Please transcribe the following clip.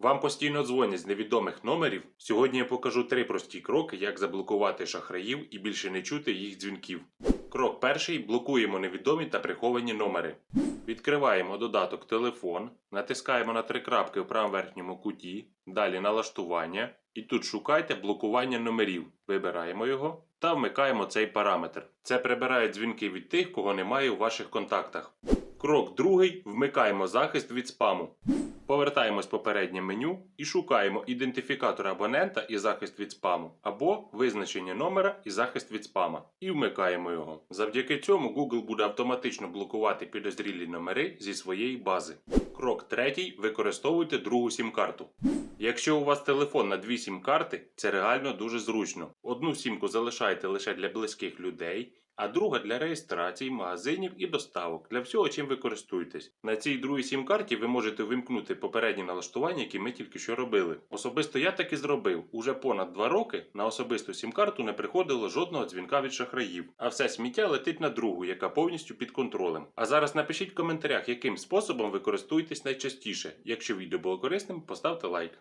Вам постійно дзвонять з невідомих номерів. Сьогодні я покажу три прості кроки, як заблокувати шахраїв і більше не чути їх дзвінків. Крок перший блокуємо невідомі та приховані номери. Відкриваємо додаток телефон, натискаємо на три крапки в правому верхньому куті, далі налаштування, і тут шукайте блокування номерів. Вибираємо його та вмикаємо цей параметр. Це прибирає дзвінки від тих, кого немає у ваших контактах. Крок другий вмикаємо захист від спаму. Повертаємось в попереднє меню і шукаємо ідентифікатор абонента і захист від спаму, або визначення номера і захист від спама. І вмикаємо його. Завдяки цьому Google буде автоматично блокувати підозрілі номери зі своєї бази. Крок третій використовуйте другу сім-карту. Якщо у вас телефон на дві сім-карти, це реально дуже зручно. Одну сімку залишаєте лише для близьких людей, а друга для реєстрації, магазинів і доставок для всього, чим ви користуєтесь. На цій другій сім-карті ви можете вимкнути попередні налаштування, які ми тільки що робили. Особисто я так і зробив. Уже понад два роки на особисту сім-карту не приходило жодного дзвінка від шахраїв, а все сміття летить на другу, яка повністю під контролем. А зараз напишіть в коментарях, яким способом ви користуєтесь найчастіше. Якщо відео було корисним, поставте лайк.